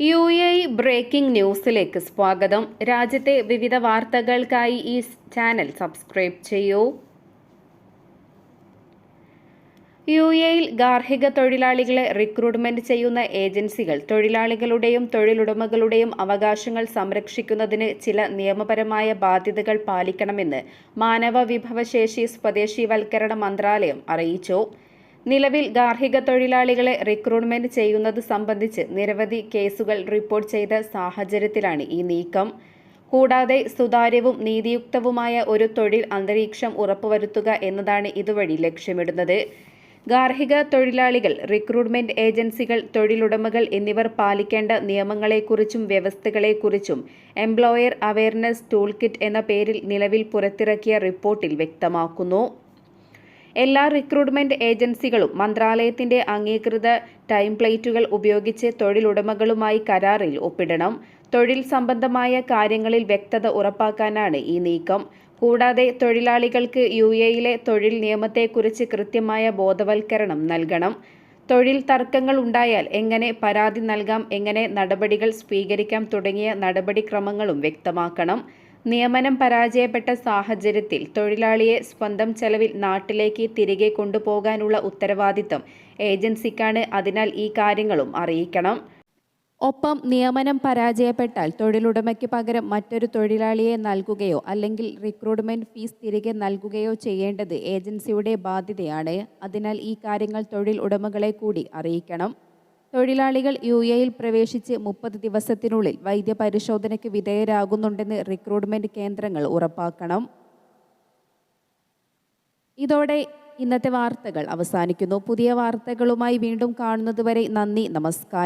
U A breaking ന്യൂസിലേക്ക് സ്വാഗതം. രാജ്യത്തെ വിവിധ വാർത്തകൾക്കായി ഈ ചാനൽ സബ്സ്ക്രൈബ് ചെയ്യൂ. യു എയിൽ ഗാർഹിക തൊഴിലാളികളെ റിക്രൂട്ട്മെന്റ് ചെയ്യുന്ന ഏജൻസികൾ തൊഴിലാളികളുടെയും തൊഴിലുടമകളുടെയും അവകാശങ്ങൾ സംരക്ഷിക്കുന്നതിന് ചില നിയമപരമായ ബാധ്യതകൾ പാലിക്കണമെന്ന് മാനവ വിഭവശേഷി സ്വദേശീവൽക്കരണ മന്ത്രാലയം അറിയിച്ചു. നിലവിൽ ഗാർഹിക തൊഴിലാളികളെ റിക്രൂട്ട്മെന്റ് ചെയ്യുന്നത് സംബന്ധിച്ച് നിരവധി കേസുകൾ റിപ്പോർട്ട് ചെയ്ത സാഹചര്യത്തിലാണ് ഈ നീക്കം. കൂടാതെ സുതാര്യവും നീതിയുക്തവുമായ ഒരു തൊഴിൽ അന്തരീക്ഷം ഉറപ്പുവരുത്തുക എന്നതാണ് ഇതുവഴി ലക്ഷ്യമിടുന്നത്. ഗാർഹിക തൊഴിലാളികൾ റിക്രൂട്ട്മെന്റ് ഏജൻസികൾ തൊഴിലുടമകൾ എന്നിവർ പാലിക്കേണ്ട നിയമങ്ങളെക്കുറിച്ചും വ്യവസ്ഥകളെക്കുറിച്ചും എംപ്ലോയർ അവയർനെസ് ടൂൾ കിറ്റ് എന്ന പേരിൽ നിലവിൽ പുറത്തിറക്കിയ റിപ്പോർട്ടിൽ വ്യക്തമാക്കുന്നു. എല്ലാ റിക്രൂട്ട്മെന്റ് ഏജൻസികളും മന്ത്രാലയത്തിന്റെ അംഗീകൃത ടൈംപ്ലേറ്റുകൾ ഉപയോഗിച്ച് തൊഴിലുടമകളുമായി കരാറിൽ ഒപ്പിടണം. തൊഴിൽ സംബന്ധമായ കാര്യങ്ങളിൽ വ്യക്തത ഉറപ്പാക്കാനാണ് ഈ നീക്കം. കൂടാതെ തൊഴിലാളികൾക്ക് യു എയിലെ തൊഴിൽ നിയമത്തെക്കുറിച്ച് കൃത്യമായ ബോധവൽക്കരണം നൽകണം. തൊഴിൽ തർക്കങ്ങൾ ഉണ്ടായാൽ എങ്ങനെ പരാതി നൽകാം എങ്ങനെ നടപടികൾ സ്വീകരിക്കാം തുടങ്ങിയ നടപടിക്രമങ്ങളും വ്യക്തമാക്കണം. നിയമനം പരാജയപ്പെട്ട സാഹചര്യത്തിൽ തൊഴിലാളിയെ സ്വന്തം ചെലവിൽ നാട്ടിലേക്ക് തിരികെ കൊണ്ടുപോകാനുള്ള ഉത്തരവാദിത്തം ഏജൻസിക്കാണ്. അതിനാൽ ഈ കാര്യങ്ങളും അറിയിക്കണം. ഒപ്പം നിയമനം പരാജയപ്പെട്ടാൽ തൊഴിലുടമയ്ക്ക് പകരം മറ്റൊരു തൊഴിലാളിയെ നൽകുകയോ അല്ലെങ്കിൽ റിക്രൂട്ട്മെന്റ് ഫീസ് തിരികെ നൽകുകയോ ചെയ്യേണ്ടത് ഏജൻസിയുടെ ബാധ്യതയാണ്. അതിനാൽ ഈ കാര്യങ്ങൾ തൊഴിൽ ഉടമകളെ കൂടി അറിയിക്കണം. തൊഴിലാളികൾ യു എയിൽ പ്രവേശിച്ച് മുപ്പത് ദിവസത്തിനുള്ളിൽ വൈദ്യപരിശോധനയ്ക്ക് വിധേയരാകുന്നുണ്ടെന്ന് റിക്രൂട്ട്മെന്റ് കേന്ദ്രങ്ങൾ ഉറപ്പാക്കണം. ഇതോടെ ഇന്നത്തെ വാർത്തകൾ അവസാനിക്കുന്നു. പുതിയ വാർത്തകളുമായി വീണ്ടും കാണുന്നതുവരെ നന്ദി നമസ്കാരം.